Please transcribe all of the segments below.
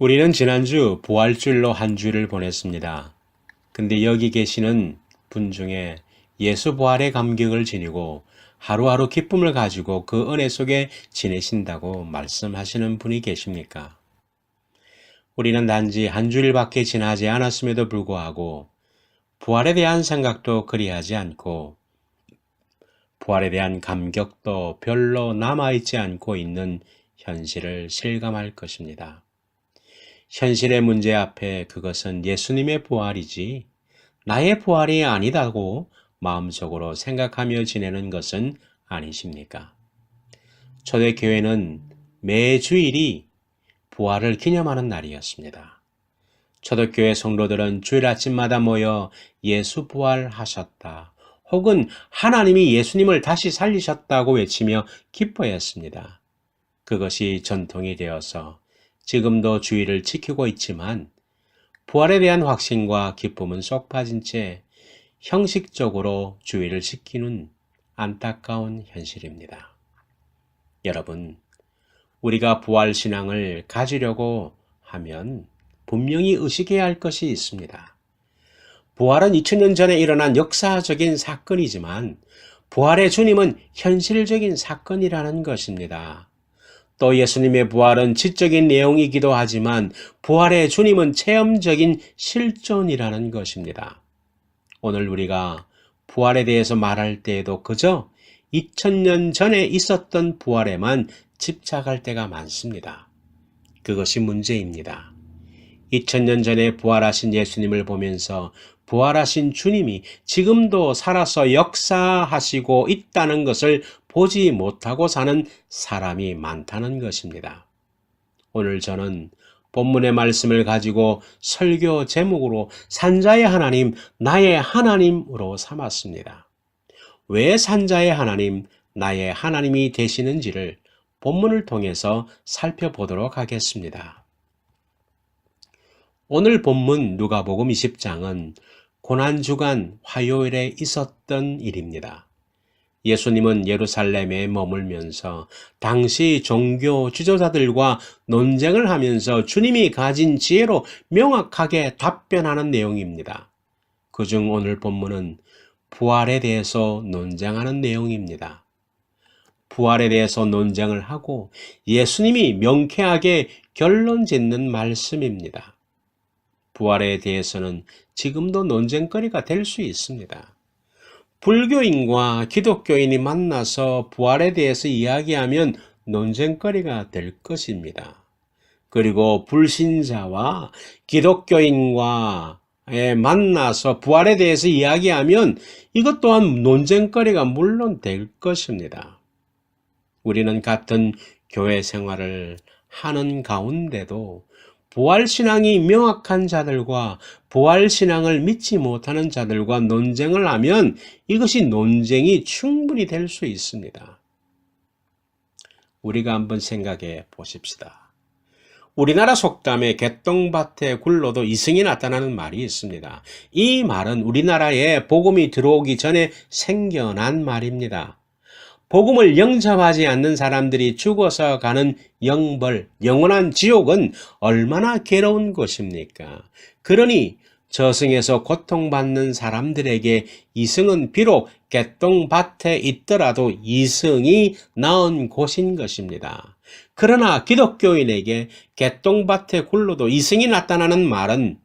우리는 지난주 부활주일로 한 주를 보냈습니다. 근데 여기 계시는 분 중에 예수 부활의 감격을 지니고 하루하루 기쁨을 가지고 그 은혜 속에 지내신다고 말씀하시는 분이 계십니까? 우리는 단지 한 주일밖에 지나지 않았음에도 불구하고 부활에 대한 생각도 그리하지 않고 부활에 대한 감격도 별로 남아있지 않고 있는 현실을 실감할 것입니다. 현실의 문제 앞에 그것은 예수님의 부활이지 나의 부활이 아니다고 마음속으로 생각하며 지내는 것은 아니십니까? 초대교회는 매 주일이 부활을 기념하는 날이었습니다. 초대교회 성도들은 주일 아침마다 모여 예수 부활하셨다. 혹은 하나님이 예수님을 다시 살리셨다고 외치며 기뻐했습니다. 그것이 전통이 되어서 지금도 주의를 지키고 있지만 부활에 대한 확신과 기쁨은 쏙 빠진 채 형식적으로 주의를 지키는 안타까운 현실입니다. 여러분, 우리가 부활 신앙을 가지려고 하면 분명히 의식해야 할 것이 있습니다. 부활은 2000년 전에 일어난 역사적인 사건이지만 부활의 주님은 현실적인 사건이라는 것입니다. 또 예수님의 부활은 지적인 내용이기도 하지만 부활의 주님은 체험적인 실존이라는 것입니다. 오늘 우리가 부활에 대해서 말할 때에도 그저 2000년 전에 있었던 부활에만 집착할 때가 많습니다. 그것이 문제입니다. 2000년 전에 부활하신 예수님을 보면서 부활하신 주님이 지금도 살아서 역사하시고 있다는 것을 보지 못하고 사는 사람이 많다는 것입니다. 오늘 저는 본문의 말씀을 가지고 설교 제목으로 산자의 하나님, 나의 하나님으로 삼았습니다. 왜 산자의 하나님, 나의 하나님이 되시는지를 본문을 통해서 살펴보도록 하겠습니다. 오늘 본문 누가복음 20장은 고난주간 화요일에 있었던 일입니다. 예수님은 예루살렘에 머물면서 당시 종교 지도자들과 논쟁을 하면서 주님이 가진 지혜로 명확하게 답변하는 내용입니다. 그중 오늘 본문은 부활에 대해서 논쟁하는 내용입니다. 부활에 대해서 논쟁을 하고 예수님이 명쾌하게 결론 짓는 말씀입니다. 부활에 대해서는 지금도 논쟁거리가 될 수 있습니다. 불교인과 기독교인이 만나서 부활에 대해서 이야기하면 논쟁거리가 될 것입니다. 그리고 불신자와 기독교인과 만나서 부활에 대해서 이야기하면 이것 또한 논쟁거리가 물론 될 것입니다. 우리는 같은 교회 생활을 하는 가운데도 부활신앙이 명확한 자들과 부활신앙을 믿지 못하는 자들과 논쟁을 하면 이것이 논쟁이 충분히 될 수 있습니다. 우리가 한번 생각해 보십시다. 우리나라 속담에 개똥밭에 굴러도 이승이 나타나는 말이 있습니다. 이 말은 우리나라에 복음이 들어오기 전에 생겨난 말입니다. 복음을 영접하지 않는 사람들이 죽어서 가는 영벌, 영원한 지옥은 얼마나 괴로운 것입니까? 그러니 저승에서 고통받는 사람들에게 이승은 비록 개똥밭에 있더라도 이승이 나은 곳인 것입니다. 그러나 기독교인에게 개똥밭에 굴러도 이승이 나타나는 말은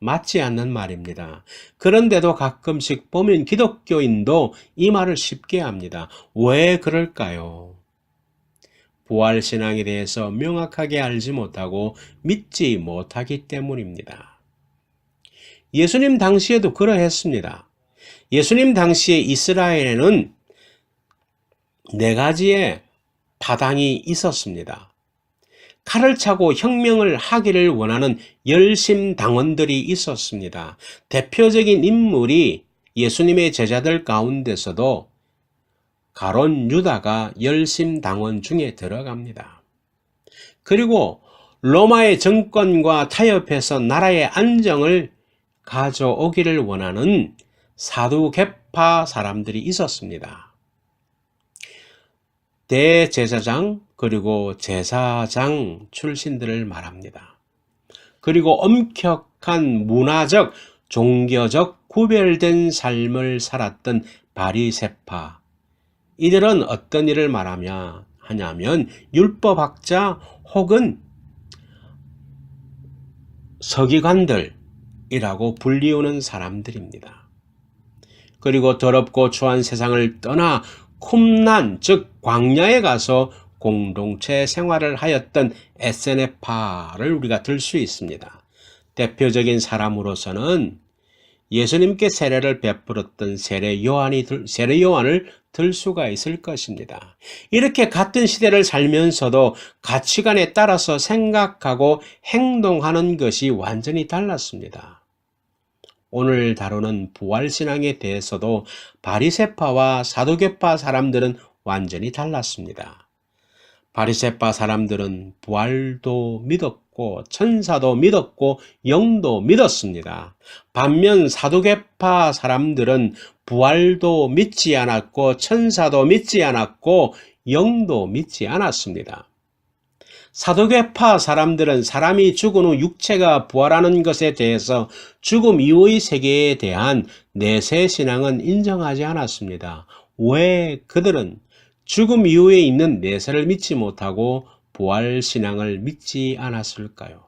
맞지 않는 말입니다. 그런데도 가끔씩 보면 기독교인도 이 말을 쉽게 합니다. 왜 그럴까요? 부활신앙에 대해서 명확하게 알지 못하고 믿지 못하기 때문입니다. 예수님 당시에도 그러했습니다. 예수님 당시에 이스라엘에는 네 가지의 파당이 있었습니다. 칼을 차고 혁명을 하기를 원하는 열심 당원들이 있었습니다. 대표적인 인물이 예수님의 제자들 가운데서도 가론 유다가 열심 당원 중에 들어갑니다. 그리고 로마의 정권과 타협해서 나라의 안정을 가져오기를 원하는 사두개파 사람들이 있었습니다. 대제사장 그리고 제사장 출신들을 말합니다. 그리고 엄격한 문화적, 종교적 구별된 삶을 살았던 바리세파. 이들은 어떤 일을 말하냐 하냐면 율법학자 혹은 서기관들이라고 불리우는 사람들입니다. 그리고 더럽고 추한 세상을 떠나 쿰난 즉 광야에 가서 공동체 생활을 하였던 에세네파를 우리가 들 수 있습니다. 대표적인 사람으로서는 예수님께 세례를 베풀었던 세례 요한이 들, 세례 요한을 들 수가 있을 것입니다. 이렇게 같은 시대를 살면서도 가치관에 따라서 생각하고 행동하는 것이 완전히 달랐습니다. 오늘 다루는 부활신앙에 대해서도 바리세파와 사도계파 사람들은 완전히 달랐습니다. 바리세파 사람들은 부활도 믿었고 천사도 믿었고 영도 믿었습니다. 반면 사도계파 사람들은 부활도 믿지 않았고 천사도 믿지 않았고 영도 믿지 않았습니다. 사도계파 사람들은 사람이 죽은 후 육체가 부활하는 것에 대해서 죽음 이후의 세계에 대한 내세 신앙은 인정하지 않았습니다. 왜 그들은 죽음 이후에 있는 내세를 믿지 못하고 부활 신앙을 믿지 않았을까요?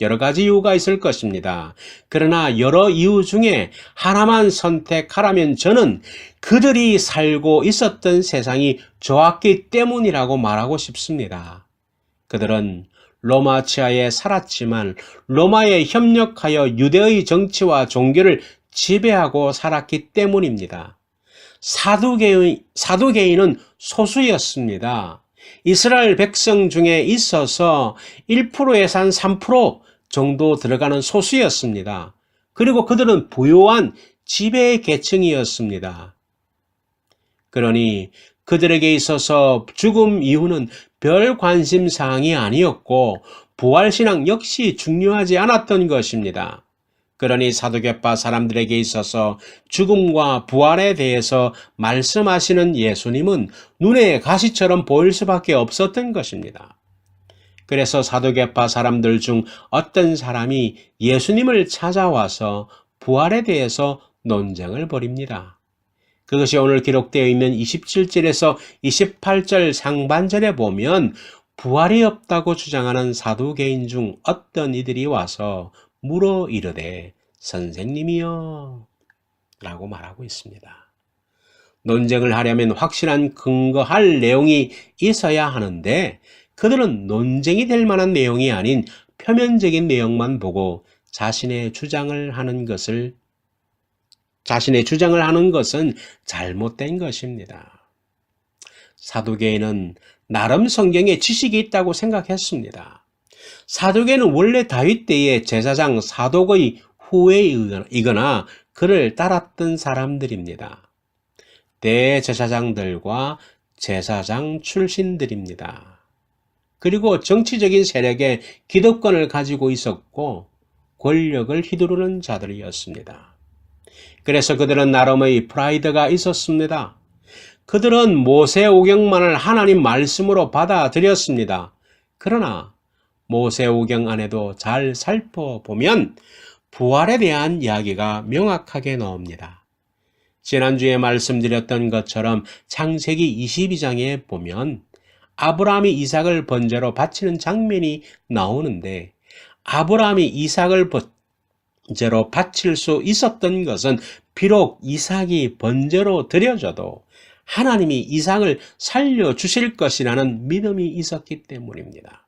여러 가지 이유가 있을 것입니다. 그러나 여러 이유 중에 하나만 선택하라면 저는 그들이 살고 있었던 세상이 좋았기 때문이라고 말하고 싶습니다. 그들은 로마 치하에 살았지만 로마에 협력하여 유대의 정치와 종교를 지배하고 살았기 때문입니다. 사두개인, 사두개인은 소수였습니다. 이스라엘 백성 중에 있어서 1%에서 한 3% 정도 들어가는 소수였습니다. 그리고 그들은 부유한 지배 계층이었습니다. 그러니 그들에게 있어서 죽음 이후는 별 관심 사항이 아니었고 부활신앙 역시 중요하지 않았던 것입니다. 그러니 사도계파 사람들에게 있어서 죽음과 부활에 대해서 말씀하시는 예수님은 눈에 가시처럼 보일 수밖에 없었던 것입니다. 그래서 사도계파 사람들 중 어떤 사람이 예수님을 찾아와서 부활에 대해서 논쟁을 벌입니다. 그것이 오늘 기록되어 있는 27절에서 28절 상반절에 보면 부활이 없다고 주장하는 사두개인 중 어떤 이들이 와서 물어 이르되 선생님이여 라고 말하고 있습니다. 논쟁을 하려면 확실한 근거할 내용이 있어야 하는데 그들은 논쟁이 될 만한 내용이 아닌 표면적인 내용만 보고 자신의 주장을 하는 것을 자신의 주장을 하는 것은 잘못된 것입니다. 사두개인은 나름 성경에 지식이 있다고 생각했습니다. 사도계는 원래 다윗 때의 제사장 사독의 후예이거나 그를 따랐던 사람들입니다. 대제사장들과 제사장 출신들입니다. 그리고 정치적인 세력의 기득권을 가지고 있었고 권력을 휘두르는 자들이었습니다. 그래서 그들은 나름의 프라이드가 있었습니다. 그들은 모세 오경만을 하나님 말씀으로 받아들였습니다. 그러나 모세오경 안에도 잘 살펴보면 부활에 대한 이야기가 명확하게 나옵니다. 지난주에 말씀드렸던 것처럼 창세기 22장에 보면 아브라함이 이삭을 번제로 바치는 장면이 나오는데 아브라함이 이삭을 번제로 바칠 수 있었던 것은 비록 이삭이 번제로 드려져도 하나님이 이삭을 살려주실 것이라는 믿음이 있었기 때문입니다.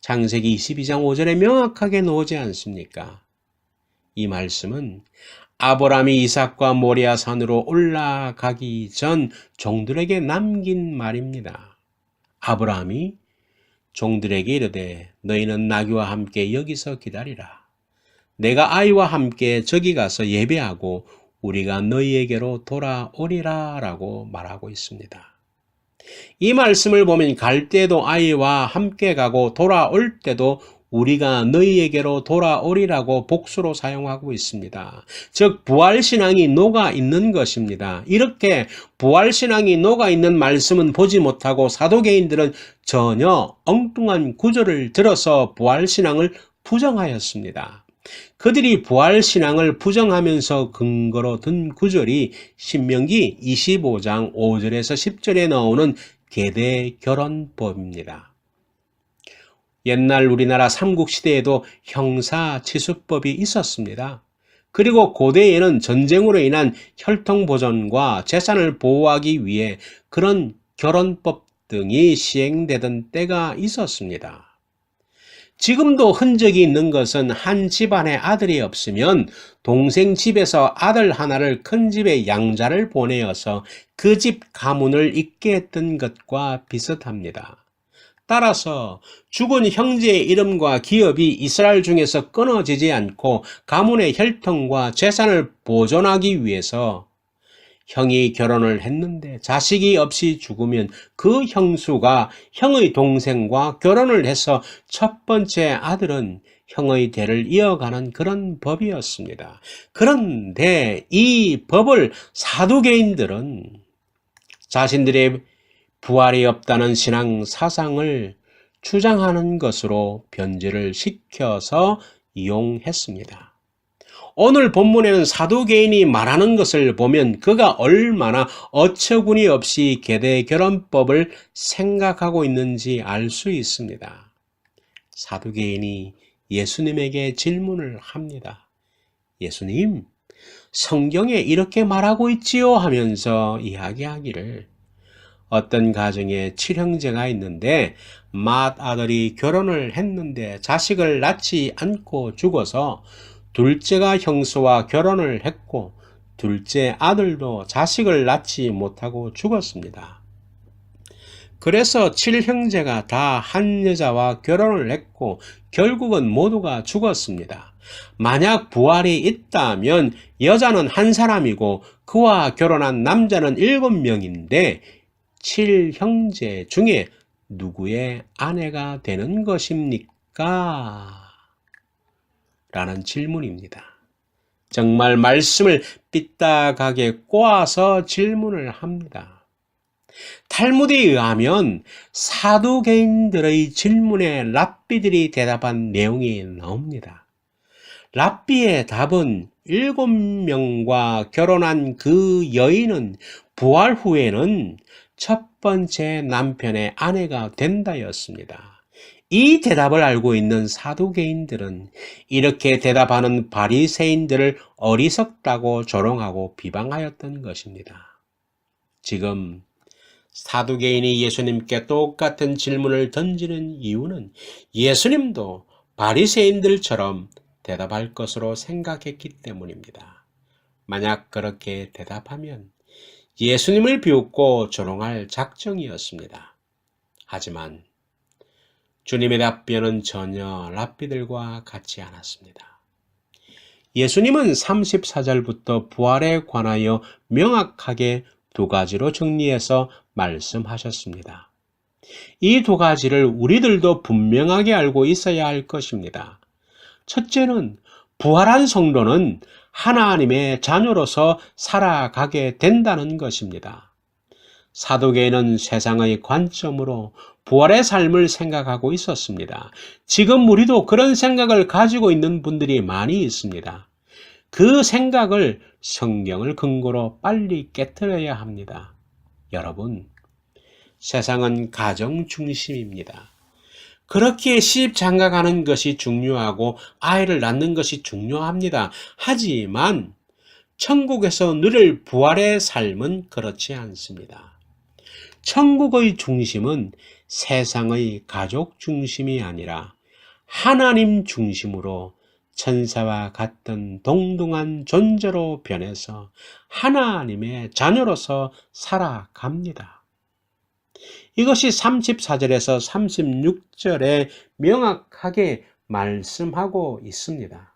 창세기 22장 5절에 명확하게 나오지 않습니까? 이 말씀은 아브라함이 이삭과 모리아 산으로 올라가기 전 종들에게 남긴 말입니다. 아브라함이 종들에게 이르되 너희는 나귀와 함께 여기서 기다리라. 내가 아이와 함께 저기 가서 예배하고 우리가 너희에게로 돌아오리라 라고 말하고 있습니다. 이 말씀을 보면 갈 때도 아이와 함께 가고 돌아올 때도 우리가 너희에게로 돌아오리라고 복수로 사용하고 있습니다. 즉, 부활신앙이 녹아 있는 것입니다. 이렇게 부활신앙이 녹아 있는 말씀은 보지 못하고 사도개인들은 전혀 엉뚱한 구절을 들어서 부활신앙을 부정하였습니다. 그들이 부활 신앙을 부정하면서 근거로 든 구절이 신명기 25장 5절에서 10절에 나오는 계대 결혼법입니다. 옛날 우리나라 삼국시대에도 형사치수법이 있었습니다. 그리고 고대에는 전쟁으로 인한 혈통보존과 재산을 보호하기 위해 그런 결혼법 등이 시행되던 때가 있었습니다. 지금도 흔적이 있는 것은 한 집안에 아들이 없으면 동생 집에서 아들 하나를 큰 집에 양자를 보내어서 그 집 가문을 잇게 했던 것과 비슷합니다. 따라서 죽은 형제의 이름과 기업이 이스라엘 중에서 끊어지지 않고 가문의 혈통과 재산을 보존하기 위해서 형이 결혼을 했는데 자식이 없이 죽으면 그 형수가 형의 동생과 결혼을 해서 첫 번째 아들은 형의 대를 이어가는 그런 법이었습니다. 그런데 이 법을 사두개인들은 자신들의 부활이 없다는 신앙 사상을 주장하는 것으로 변질을 시켜서 이용했습니다. 오늘 본문에는 사도개인이 말하는 것을 보면 그가 얼마나 어처구니 없이 계대 결혼법을 생각하고 있는지 알 수 있습니다. 사도개인이 예수님에게 질문을 합니다. 예수님, 성경에 이렇게 말하고 있지요 하면서 이야기하기를 어떤 가정에 칠형제가 있는데 맏 아들이 결혼을 했는데 자식을 낳지 않고 죽어서 둘째가 형수와 결혼을 했고 둘째 아들도 자식을 낳지 못하고 죽었습니다. 그래서 칠형제가 다 한 여자와 결혼을 했고 결국은 모두가 죽었습니다. 만약 부활이 있다면 여자는 한 사람이고 그와 결혼한 남자는 일곱 명인데 칠형제 중에 누구의 아내가 되는 것입니까? 라는 질문입니다. 정말 말씀을 삐딱하게 꼬아서 질문을 합니다. 탈무드에 의하면 사두개인들의 질문에 랍비들이 대답한 내용이 나옵니다. 랍비의 답은 일곱 명과 결혼한 그 여인은 부활 후에는 첫 번째 남편의 아내가 된다였습니다. 이 대답을 알고 있는 사두개인들은 이렇게 대답하는 바리새인들을 어리석다고 조롱하고 비방하였던 것입니다. 지금 사두개인이 예수님께 똑같은 질문을 던지는 이유는 예수님도 바리새인들처럼 대답할 것으로 생각했기 때문입니다. 만약 그렇게 대답하면 예수님을 비웃고 조롱할 작정이었습니다. 하지만 주님의 답변은 전혀 랍비들과 같지 않았습니다. 예수님은 34절부터 부활에 관하여 명확하게 두 가지로 정리해서 말씀하셨습니다. 이 두 가지를 우리들도 분명하게 알고 있어야 할 것입니다. 첫째는 부활한 성도는 하나님의 자녀로서 살아가게 된다는 것입니다. 사도계는 세상의 관점으로 부활의 삶을 생각하고 있었습니다. 지금 우리도 그런 생각을 가지고 있는 분들이 많이 있습니다. 그 생각을 성경을 근거로 빨리 깨뜨려야 합니다. 여러분, 세상은 가정 중심입니다. 그렇게 시집 장가가는 것이 중요하고 아이를 낳는 것이 중요합니다. 하지만 천국에서 누릴 부활의 삶은 그렇지 않습니다. 천국의 중심은 세상의 가족 중심이 아니라 하나님 중심으로 천사와 같은 동등한 존재로 변해서 하나님의 자녀로서 살아갑니다. 이것이 34절에서 36절에 명확하게 말씀하고 있습니다.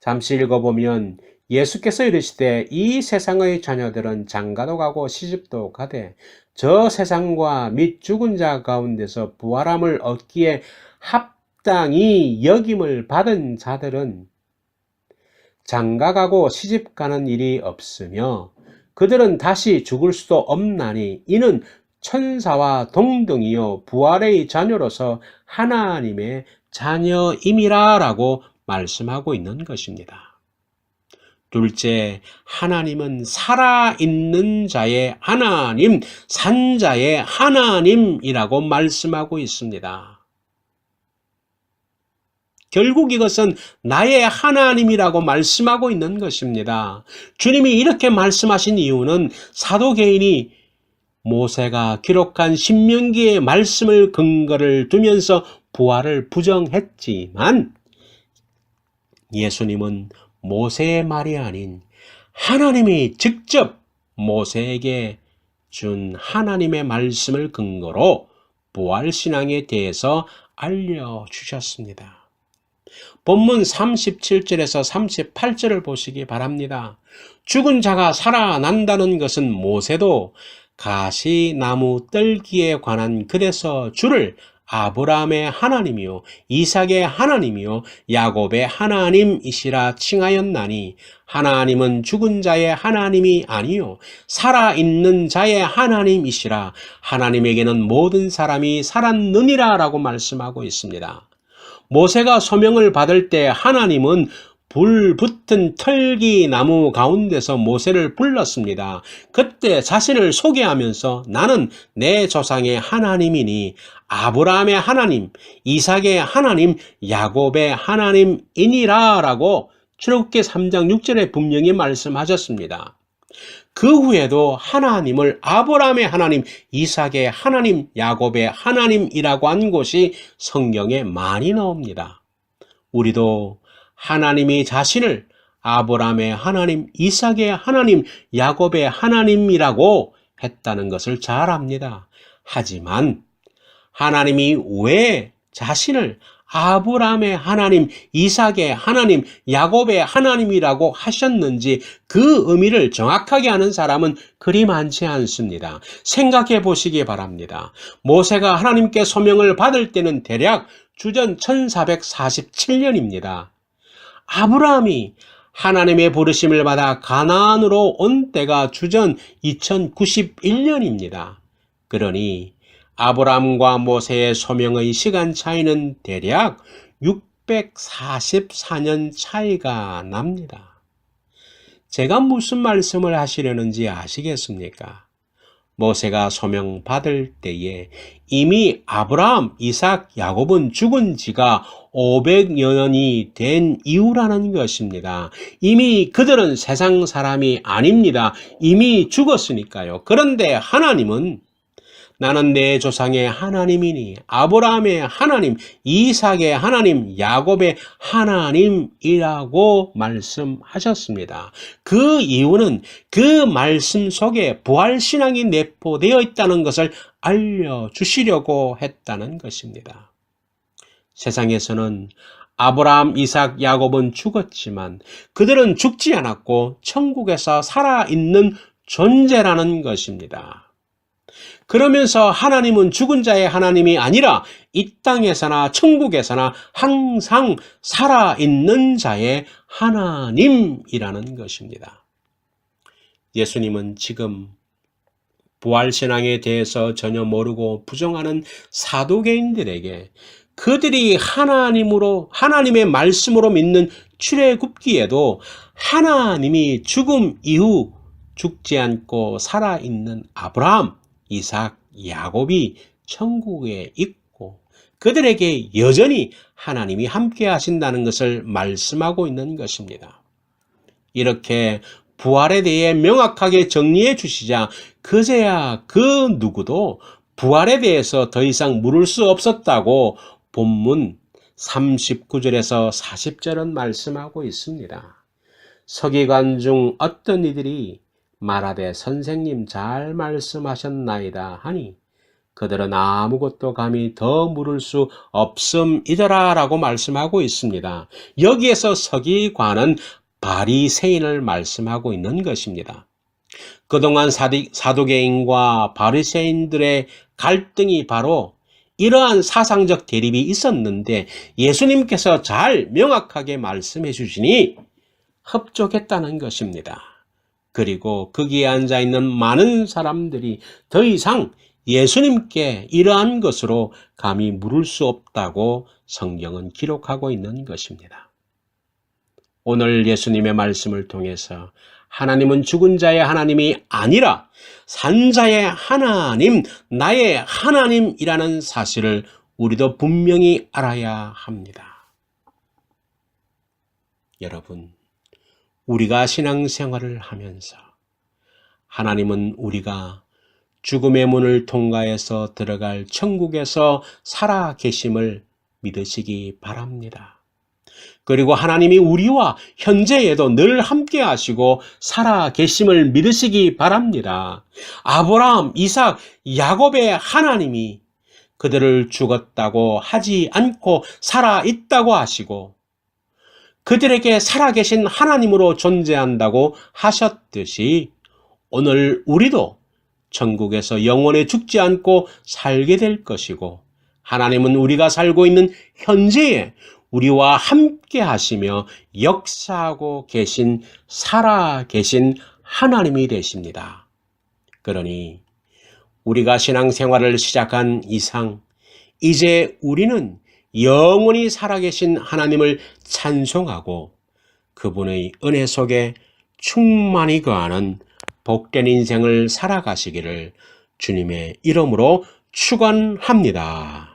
잠시 읽어보면 예수께서 이르시되 이 세상의 자녀들은 장가도 가고 시집도 가되 저 세상과 및 죽은 자 가운데서 부활함을 얻기에 합당히 여김을 받은 자들은 장가가고 시집가는 일이 없으며 그들은 다시 죽을 수도 없나니 이는 천사와 동등이요 부활의 자녀로서 하나님의 자녀임이라 라고 말씀하고 있는 것입니다. 둘째, 하나님은 살아있는 자의 하나님, 산자의 하나님이라고 말씀하고 있습니다. 결국 이것은 나의 하나님이라고 말씀하고 있는 것입니다. 주님이 이렇게 말씀하신 이유는 사도 개인이 모세가 기록한 신명기의 말씀을 근거를 두면서 부활을 부정했지만 예수님은 모세의 말이 아닌 하나님이 직접 모세에게 준 하나님의 말씀을 근거로 부활신앙에 대해서 알려주셨습니다. 본문 37절에서 38절을 보시기 바랍니다. 죽은 자가 살아난다는 것은 모세도 가시나무 떨기에 관한 글에서 주를 아브라함의 하나님이요 이삭의 하나님이요 야곱의 하나님이시라 칭하였나니 하나님은 죽은 자의 하나님이 아니요 살아 있는 자의 하나님이시라 하나님에게는 모든 사람이 살았느니라라고 말씀하고 있습니다. 모세가 소명을 받을 때 하나님은 불 붙은 털기 나무 가운데서 모세를 불렀습니다. 그때 자신을 소개하면서 나는 내 조상의 하나님이니 아브라함의 하나님, 이삭의 하나님, 야곱의 하나님이니라 라고 출애굽기 3장 6절에 분명히 말씀하셨습니다. 그 후에도 하나님을 아브라함의 하나님, 이삭의 하나님, 야곱의 하나님이라고 한 곳이 성경에 많이 나옵니다. 우리도 하나님이 자신을 아브라함의 하나님, 이삭의 하나님, 야곱의 하나님이라고 했다는 것을 잘 압니다. 하지만 하나님이 왜 자신을 아브라함의 하나님, 이삭의 하나님, 야곱의 하나님이라고 하셨는지 그 의미를 정확하게 아는 사람은 그리 많지 않습니다. 생각해 보시기 바랍니다. 모세가 하나님께 소명을 받을 때는 대략 주전 1447년입니다. 아브라함이 하나님의 부르심을 받아 가나안으로 온 때가 주전 2091년입니다. 그러니 아브람과 모세의 소명의 시간 차이는 대략 644년 차이가 납니다. 제가 무슨 말씀을 하시려는지 아시겠습니까? 모세가 소명 받을 때에 이미 아브라함, 이삭, 야곱은 죽은 지가 500여 년이 된 이후라는 것입니다. 이미 그들은 세상 사람이 아닙니다. 이미 죽었으니까요. 그런데 하나님은 나는 내 조상의 하나님이니 아브라함의 하나님, 이삭의 하나님, 야곱의 하나님이라고 말씀하셨습니다. 그 이유는 그 말씀 속에 부활 신앙이 내포되어 있다는 것을 알려 주시려고 했다는 것입니다. 세상에서는 아브라함, 이삭, 야곱은 죽었지만 그들은 죽지 않았고 천국에서 살아있는 존재라는 것입니다. 그러면서 하나님은 죽은 자의 하나님이 아니라 이 땅에서나 천국에서나 항상 살아있는 자의 하나님이라는 것입니다. 예수님은 지금 부활신앙에 대해서 전혀 모르고 부정하는 사도개인들에게 그들이 하나님으로, 하나님의 말씀으로 믿는 출애굽기에도 하나님이 죽음 이후 죽지 않고 살아있는 아브라함, 이삭, 야곱이 천국에 있고 그들에게 여전히 하나님이 함께 하신다는 것을 말씀하고 있는 것입니다. 이렇게 부활에 대해 명확하게 정리해 주시자 그제야 그 누구도 부활에 대해서 더 이상 물을 수 없었다고 본문 39절에서 40절은 말씀하고 있습니다. 서기관 중 어떤 이들이 말하되 선생님 잘 말씀하셨나이다 하니 그들은 아무것도 감히 더 물을 수 없음이더라 라고 말씀하고 있습니다. 여기에서 서기관은 바리새인을 말씀하고 있는 것입니다. 그동안 사도개인과 바리새인들의 갈등이 바로 이러한 사상적 대립이 있었는데 예수님께서 잘 명확하게 말씀해 주시니 협족했다는 것입니다. 그리고 거기에 앉아 있는 많은 사람들이 더 이상 예수님께 이러한 것으로 감히 물을 수 없다고 성경은 기록하고 있는 것입니다. 오늘 예수님의 말씀을 통해서 하나님은 죽은 자의 하나님이 아니라 산 자의 하나님, 나의 하나님이라는 사실을 우리도 분명히 알아야 합니다. 여러분, 우리가 신앙생활을 하면서 하나님은 우리가 죽음의 문을 통과해서 들어갈 천국에서 살아 계심을 믿으시기 바랍니다. 그리고 하나님이 우리와 현재에도 늘 함께 하시고 살아 계심을 믿으시기 바랍니다. 아브라함, 이삭, 야곱의 하나님이 그들을 죽었다고 하지 않고 살아 있다고 하시고 그들에게 살아계신 하나님으로 존재한다고 하셨듯이 오늘 우리도 천국에서 영원히 죽지 않고 살게 될 것이고 하나님은 우리가 살고 있는 현재에 우리와 함께 하시며 역사하고 계신 살아 계신 하나님이 되십니다. 그러니 우리가 신앙생활을 시작한 이상 이제 우리는 영원히 살아계신 하나님을 찬송하고 그분의 은혜 속에 충만히 거하는 복된 인생을 살아가시기를 주님의 이름으로 축원합니다.